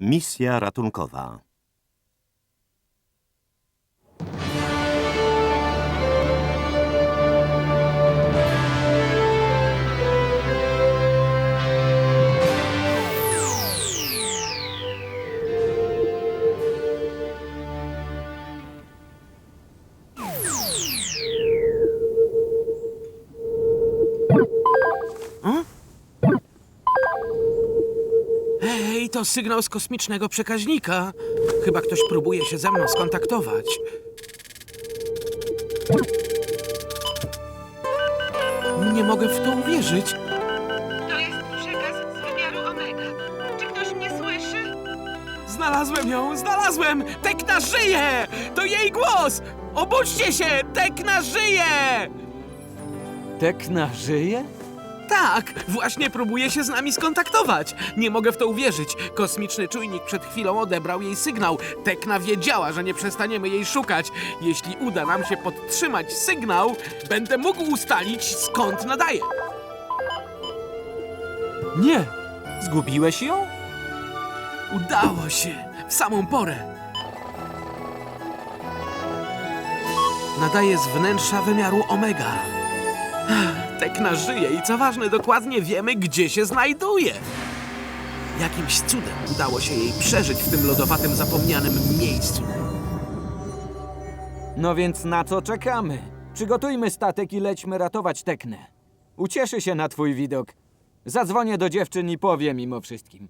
Misja ratunkowa. To sygnał z kosmicznego przekaźnika. Chyba ktoś próbuje się ze mną skontaktować. Nie mogę w to uwierzyć. To jest przekaz z wymiaru Omega. Czy ktoś mnie słyszy? Znalazłem ją, znalazłem! Tekna żyje! To jej głos! Obudźcie się! Tekna żyje! Tekna żyje? Tak, właśnie próbuje się z nami skontaktować. Nie mogę w to uwierzyć. Kosmiczny czujnik przed chwilą odebrał jej sygnał. Tekna wiedziała, że nie przestaniemy jej szukać. Jeśli uda nam się podtrzymać sygnał, będę mógł ustalić, skąd nadaje. Nie! Zgubiłeś ją? Udało się! W samą porę! Nadaje z wnętrza wymiaru Omega. Ach, Tekna żyje i co ważne, dokładnie wiemy, gdzie się znajduje. Jakimś cudem udało się jej przeżyć w tym lodowatym, zapomnianym miejscu. No więc na co czekamy? Przygotujmy statek i lećmy ratować Teknę. Ucieszy się na twój widok. Zadzwonię do dziewczyn i powiem mimo wszystkim.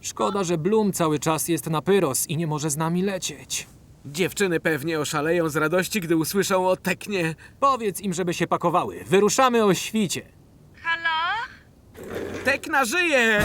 Szkoda, że Bloom cały czas jest na Pyros i nie może z nami lecieć. Dziewczyny pewnie oszaleją z radości, gdy usłyszą o Teknie. Powiedz im, żeby się pakowały. Wyruszamy o świcie. Halo? Tekna żyje!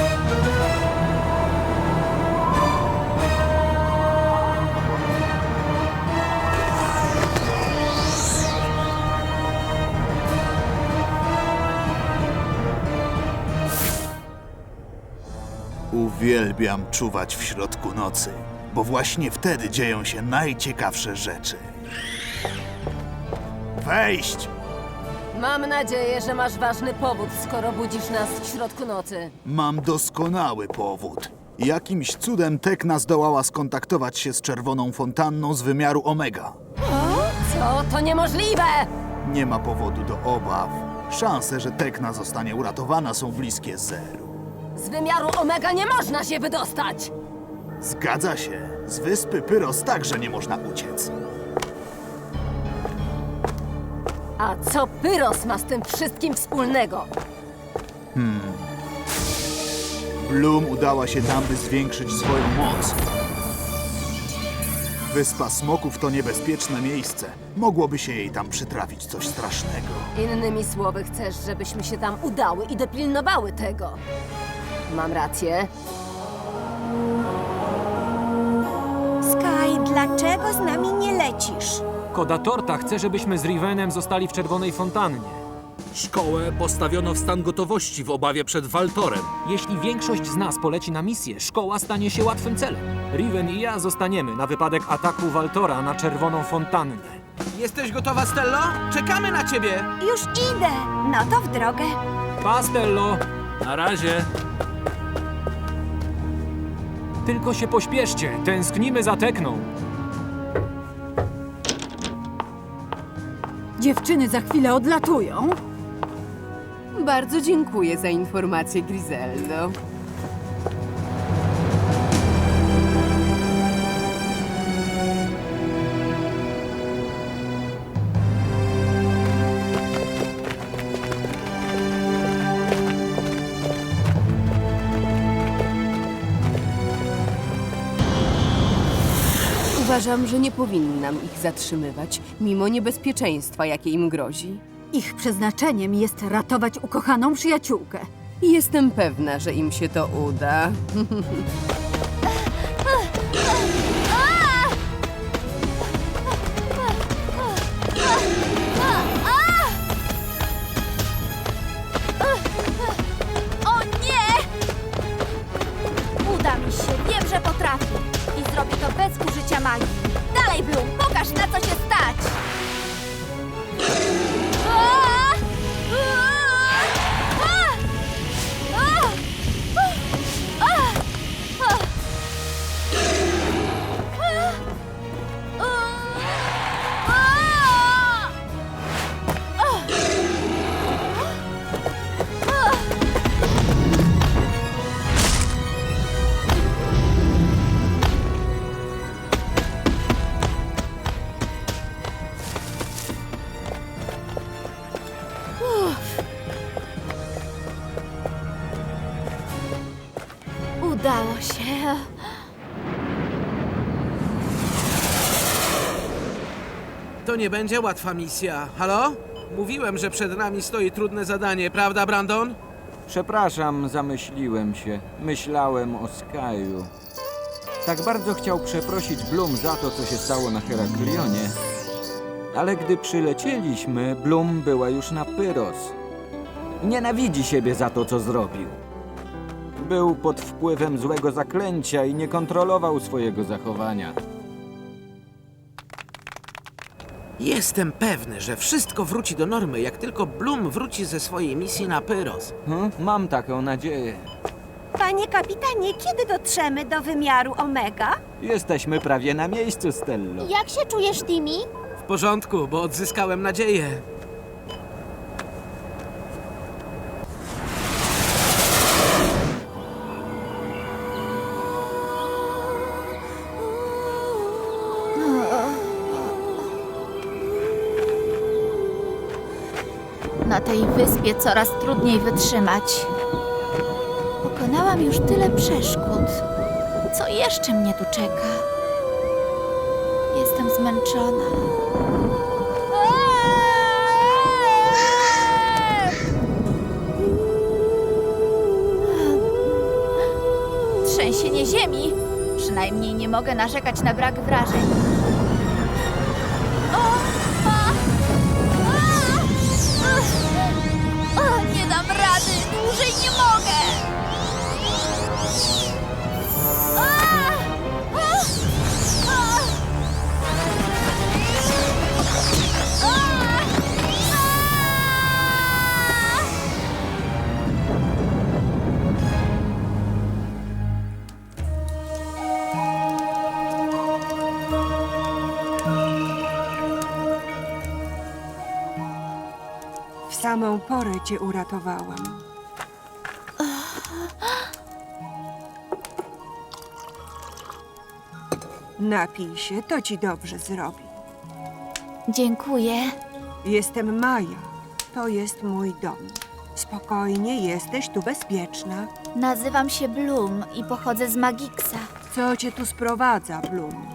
Uwielbiam czuwać w środku nocy, bo właśnie wtedy dzieją się najciekawsze rzeczy. Wejść! Mam nadzieję, że masz ważny powód, skoro budzisz nas w środku nocy. Mam doskonały powód. Jakimś cudem Tekna zdołała skontaktować się z czerwoną fontanną z wymiaru Omega. Co? To niemożliwe! Nie ma powodu do obaw. Szanse, że Tekna zostanie uratowana są bliskie zeru. Z wymiaru Omega nie można się wydostać! Zgadza się. Z wyspy Pyros także nie można uciec. A co Pyros ma z tym wszystkim wspólnego? Bloom udała się tam, by zwiększyć swoją moc. Wyspa Smoków to niebezpieczne miejsce. Mogłoby się jej tam przytrafić coś strasznego. Innymi słowy, chcesz, żebyśmy się tam udały i dopilnowały tego. Mam rację. Lecisz? Koda Torta chce, żebyśmy z Rivenem zostali w Czerwonej Fontannie. Szkołę postawiono w stan gotowości w obawie przed Waltorem. Jeśli większość z nas poleci na misję, szkoła stanie się łatwym celem. Riven i ja zostaniemy na wypadek ataku Waltora na Czerwoną Fontannę. Jesteś gotowa, Stello? Czekamy na ciebie! Już idę. No to w drogę. Pastello! Na razie. Tylko się pośpieszcie, tęsknimy za Tekną. Dziewczyny za chwilę odlatują. Bardzo dziękuję za informację, Griseldo. Uważam, że nie powinnam ich zatrzymywać, mimo niebezpieczeństwa, jakie im grozi. Ich przeznaczeniem jest ratować ukochaną przyjaciółkę. Jestem pewna, że im się to uda. nie będzie łatwa misja. Halo? Mówiłem, że przed nami stoi trudne zadanie, prawda, Brandon? Przepraszam, zamyśliłem się. Myślałem o Skyu. Tak bardzo chciał przeprosić Bloom za to, co się stało na Heraklionie. Ale gdy przylecieliśmy, Bloom była już na Pyros. Nienawidzi siebie za to, co zrobił. Był pod wpływem złego zaklęcia i nie kontrolował swojego zachowania. Jestem pewny, że wszystko wróci do normy, jak tylko Bloom wróci ze swojej misji na Pyros. Hm? Mam taką nadzieję. Panie kapitanie, kiedy dotrzemy do wymiaru Omega? Jesteśmy prawie na miejscu, Stello. Jak się czujesz, Timmy? W porządku, bo odzyskałem nadzieję. Wyspie coraz trudniej wytrzymać. Pokonałam już tyle przeszkód. Co jeszcze mnie tu czeka? Jestem zmęczona. Trzęsienie ziemi. Przynajmniej nie mogę narzekać na brak wrażeń. O, mogę. W samą porę cię uratowałam. Napij się, to ci dobrze zrobi. Dziękuję. Jestem Maja. To jest mój dom. Spokojnie, jesteś tu bezpieczna. Nazywam się Bloom i pochodzę z Magixa. Co cię tu sprowadza, Bloom?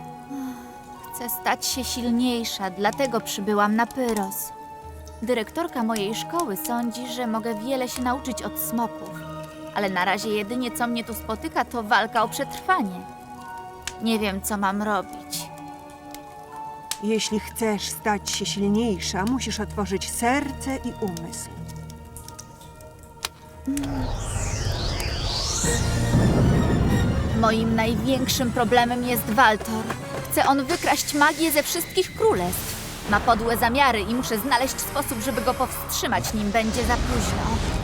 Chcę stać się silniejsza, dlatego przybyłam na Pyros. Dyrektorka mojej szkoły sądzi, że mogę wiele się nauczyć od smoków. Ale na razie jedynie co mnie tu spotyka, to walka o przetrwanie. Nie wiem, co mam robić. Jeśli chcesz stać się silniejsza, musisz otworzyć serce i umysł. Moim największym problemem jest Waltor. Chce on wykraść magię ze wszystkich królestw. Ma podłe zamiary i muszę znaleźć sposób, żeby go powstrzymać, nim będzie za późno.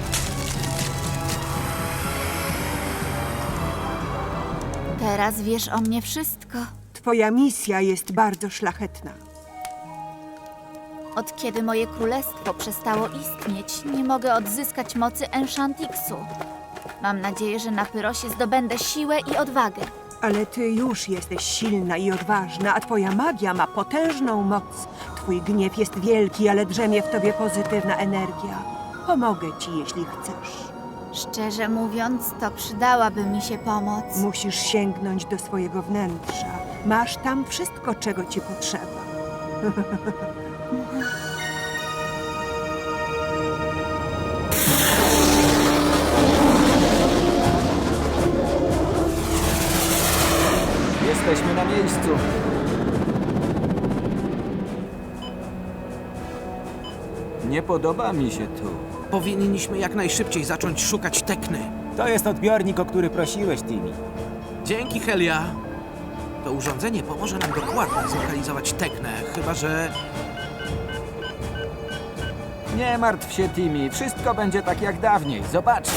Teraz wiesz o mnie wszystko. Twoja misja jest bardzo szlachetna. Od kiedy moje królestwo przestało istnieć, nie mogę odzyskać mocy Enchantixu. Mam nadzieję, że na Pyrosie zdobędę siłę i odwagę. Ale ty już jesteś silna i odważna, a twoja magia ma potężną moc. Twój gniew jest wielki, ale drzemie w tobie pozytywna energia. Pomogę ci, jeśli chcesz. Szczerze mówiąc, to przydałaby mi się pomoc. Musisz sięgnąć do swojego wnętrza. Masz tam wszystko, czego ci potrzeba. Jesteśmy na miejscu. Nie podoba mi się tu. Powinniśmy jak najszybciej zacząć szukać Tekny. To jest odbiornik, o który prosiłeś, Timmy. Dzięki, Helia. To urządzenie pomoże nam dokładnie zlokalizować Teknę, chyba że... Nie martw się, Timmy. Wszystko będzie tak jak dawniej. Zobacz.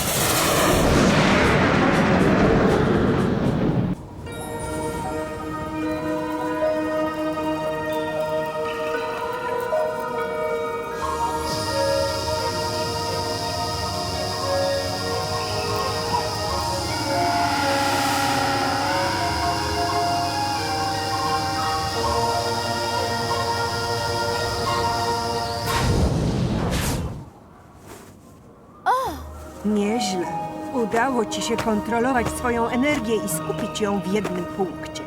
Udało ci się kontrolować swoją energię i skupić ją w jednym punkcie.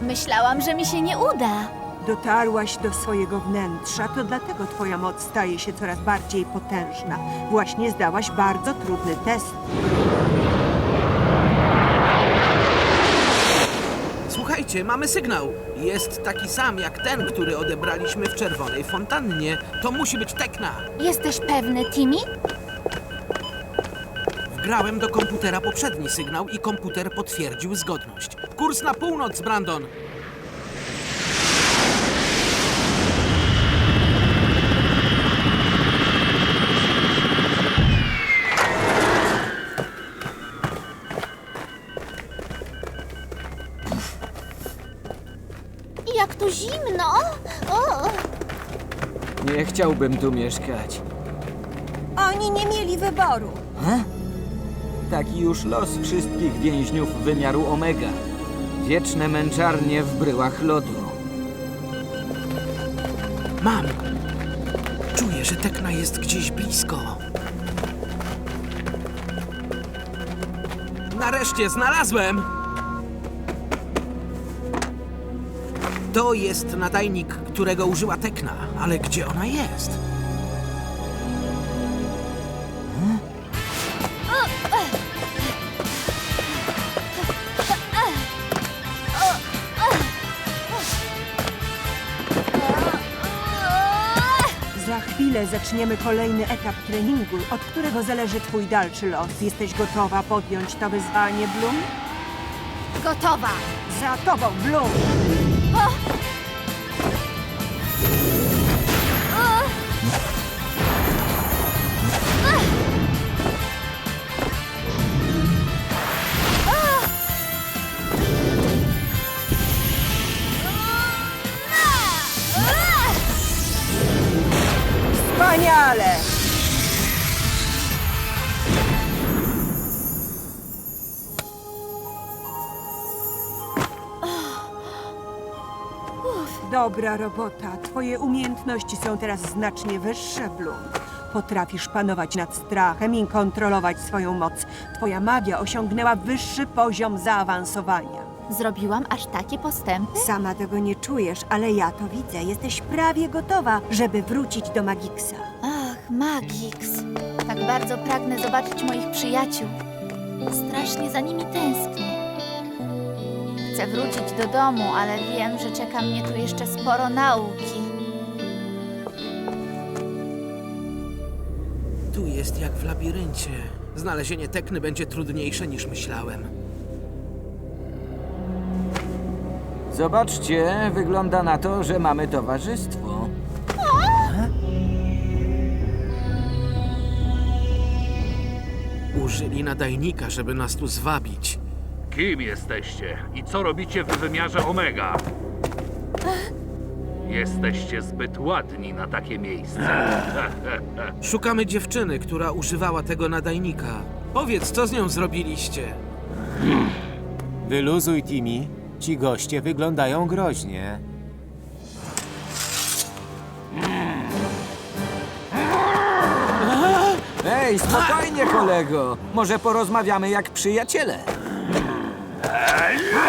Myślałam, że mi się nie uda. Dotarłaś do swojego wnętrza, to dlatego twoja moc staje się coraz bardziej potężna. Właśnie zdałaś bardzo trudny test. Słuchajcie, mamy sygnał. Jest taki sam jak ten, który odebraliśmy w czerwonej fontannie. To musi być Tekna. Jesteś pewny, Timmy? Wgrałem do komputera poprzedni sygnał i komputer potwierdził zgodność. Kurs na północ, Brandon. Jak tu zimno! O! Nie chciałbym tu mieszkać. Oni nie mieli wyboru. Taki już los wszystkich więźniów wymiaru Omega. Wieczne męczarnie w bryłach lodu. Mam. Czuję, że Tekna jest gdzieś blisko. Nareszcie znalazłem! To jest nadajnik, którego użyła Tekna, ale gdzie ona jest? Zaczniemy kolejny etap treningu, od którego zależy twój dalszy los. Jesteś gotowa podjąć to wyzwanie, Bloom? Gotowa! Za tobą, Bloom! Dobra robota. Twoje umiejętności są teraz znacznie wyższe, Bloom. Potrafisz panować nad strachem i kontrolować swoją moc. Twoja magia osiągnęła wyższy poziom zaawansowania. Zrobiłam aż takie postępy? Sama tego nie czujesz, ale ja to widzę. Jesteś prawie gotowa, żeby wrócić do Magiksa. Ach, Magix. Tak bardzo pragnę zobaczyć moich przyjaciół. Strasznie za nimi tęsknię. Chcę wrócić do domu, ale wiem, że czeka mnie tu jeszcze sporo nauki. Tu jest jak w labiryncie. Znalezienie Tekny będzie trudniejsze niż myślałem. Zobaczcie, wygląda na to, że mamy towarzystwo. Użyli nadajnika, żeby nas tu zwabić. Kim jesteście i co robicie w wymiarze Omega? Jesteście zbyt ładni na takie miejsce. Szukamy dziewczyny, która używała tego nadajnika. Powiedz, co z nią zrobiliście? Wyluzuj, Timmy. Ci goście wyglądają groźnie. Ej, spokojnie, kolego. Może porozmawiamy jak przyjaciele. Enchantix!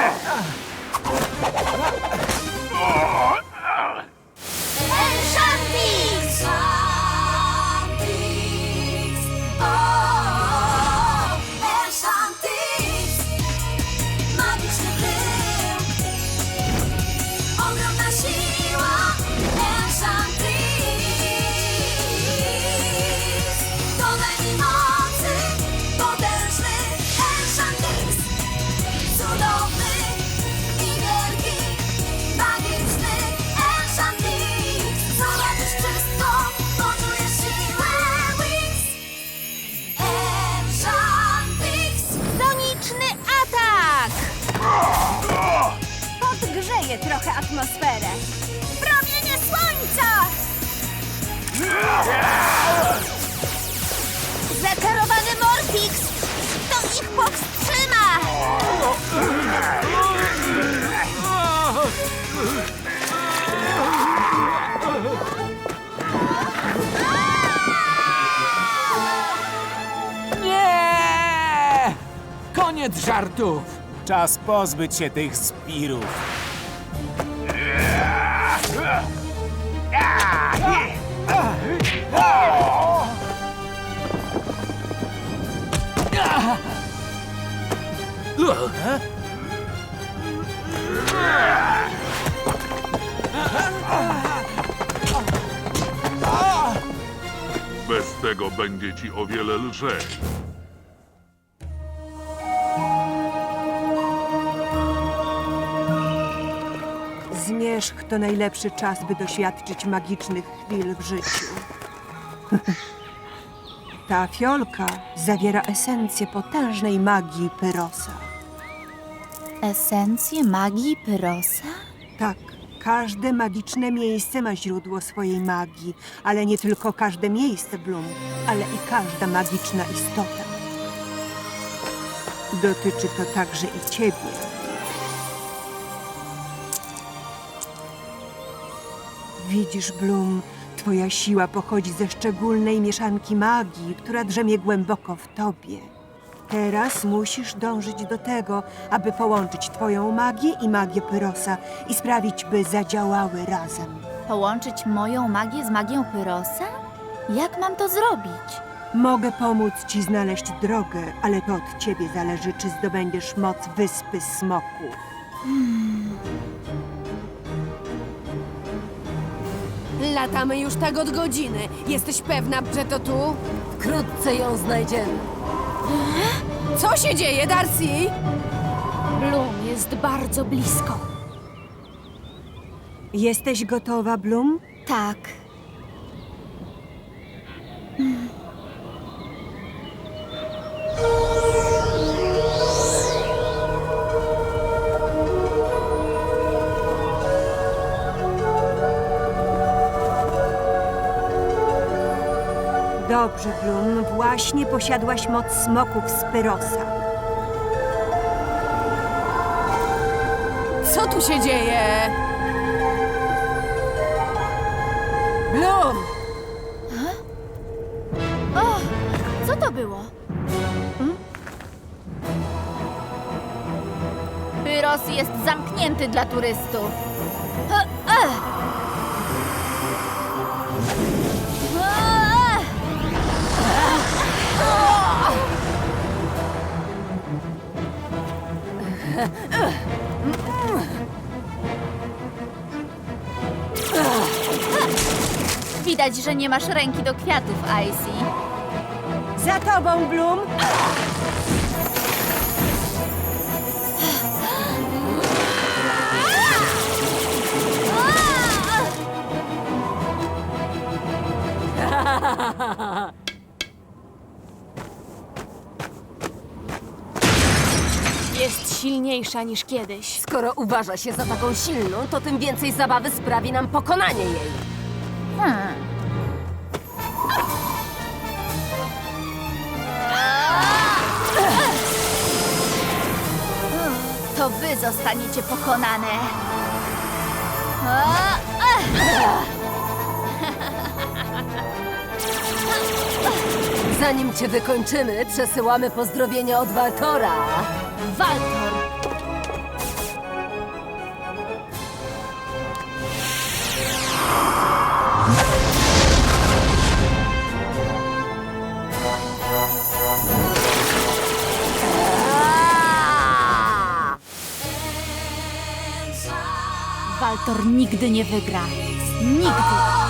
Atmosferę. Promienie słońca! Zaczarowany Morfix! To ich powstrzyma! Nie! Koniec żartów! Czas pozbyć się tych spirów. Bez tego będzie ci o wiele lżej. Zmierzch to najlepszy czas, by doświadczyć magicznych chwil w życiu. Ta fiolka zawiera esencję potężnej magii Pyrosa. Esencję magii Pyrosa? Tak, każde magiczne miejsce ma źródło swojej magii, ale nie tylko każde miejsce, Bloom, ale i każda magiczna istota. Dotyczy to także i ciebie. Widzisz, Bloom, twoja siła pochodzi ze szczególnej mieszanki magii, która drzemie głęboko w tobie. Teraz musisz dążyć do tego, aby połączyć twoją magię i magię Pyrosa i sprawić, by zadziałały razem. Połączyć moją magię z magią Pyrosa? Jak mam to zrobić? Mogę pomóc ci znaleźć drogę, ale to od ciebie zależy, czy zdobędziesz moc Wyspy Smoków. Latamy już tak od godziny. Jesteś pewna, że to tu? Wkrótce ją znajdziemy. Co się dzieje, Darcy? Bloom jest bardzo blisko. Jesteś gotowa, Bloom? Tak. Dobrze, Bloom. Właśnie posiadłaś moc smoków z Pyrosa. Co tu się dzieje? Bloom! O! Co to było? Hmm? Pyros jest zamknięty dla turystów. Widać, że nie masz ręki do kwiatów, Icy. Za tobą, Bloom! Jest silniejsza niż kiedyś. Skoro uważa się za taką silną, to tym więcej zabawy sprawi nam pokonanie jej. Hmm. To wy zostaniecie pokonane. Zanim cię wykończymy, przesyłamy pozdrowienia od Waltora. Waltor! Waltor nigdy nie wygra. Nigdy!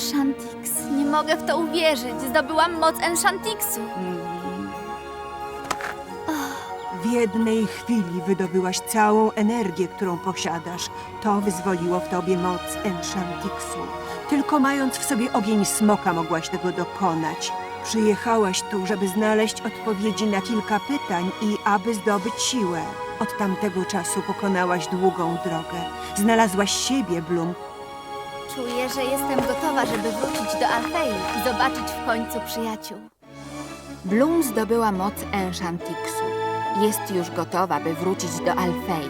Enchantix. Nie mogę w to uwierzyć. Zdobyłam moc Enchantixu. W jednej chwili wydobyłaś całą energię, którą posiadasz. To wyzwoliło w tobie moc Enchantixu. Tylko mając w sobie ogień smoka mogłaś tego dokonać. Przyjechałaś tu, żeby znaleźć odpowiedzi na kilka pytań i aby zdobyć siłę. Od tamtego czasu pokonałaś długą drogę. Znalazłaś siebie, Bloom. Czuję, że jestem gotowa, żeby wrócić do Alfei i zobaczyć w końcu przyjaciół. Bloom zdobyła moc Enchantixu. Jest już gotowa, by wrócić do Alfei,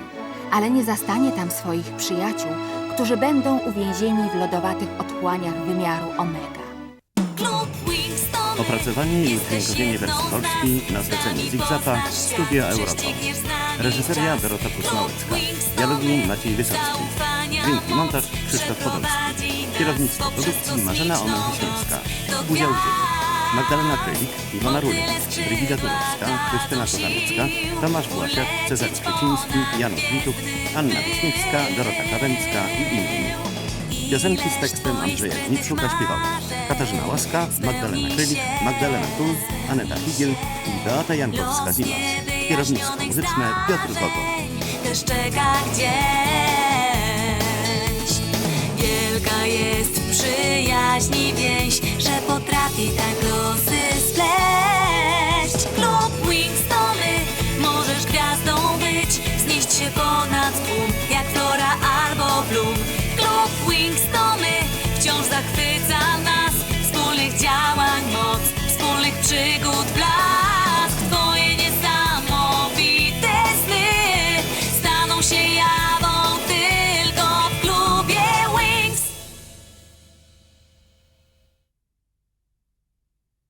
ale nie zastanie tam swoich przyjaciół, którzy będą uwięzieni w lodowatych otchłaniach wymiaru Omega. Opracowanie i udźwiękowienie wersji polskiej na zlecenie Zigzapa Studio Euroton. Reżyseria Dorota Pusmałecka. Dialogi Maciej Wysocki. Dźwięk i montaż Krzysztof Podolski. Kierownictwo produkcji Marzena Omen-Wiśniewska. Udział wzięli Magdalena Krylik, Iwona Rulec, Brygida Turowska, Krystyna Kochanecka, Tomasz Błasiak, Cezary Kwieciński, Janusz Witów, Anna Wiśniewska, Dorota Kawęcka i inni. Piosenki z tekstem Andrzeja Dmitszuka śpiewały Katarzyna Łaska, Magdalena Krylik, Magdalena Tul, Aneta Figiel i Beata Jankowska-Dilos. Kierownictwo muzyczne Piotr Kogo. też czeka gdzieś jest przyjaźni więź, że potrafi tak losy spleść. Klub Wings to my, możesz gwiazdą być, znieść się ponad tłum, jak flora albo blum. Klub Wings to my, wciąż zachwyca nas, wspólnych działań moc, wspólnych przygód blask.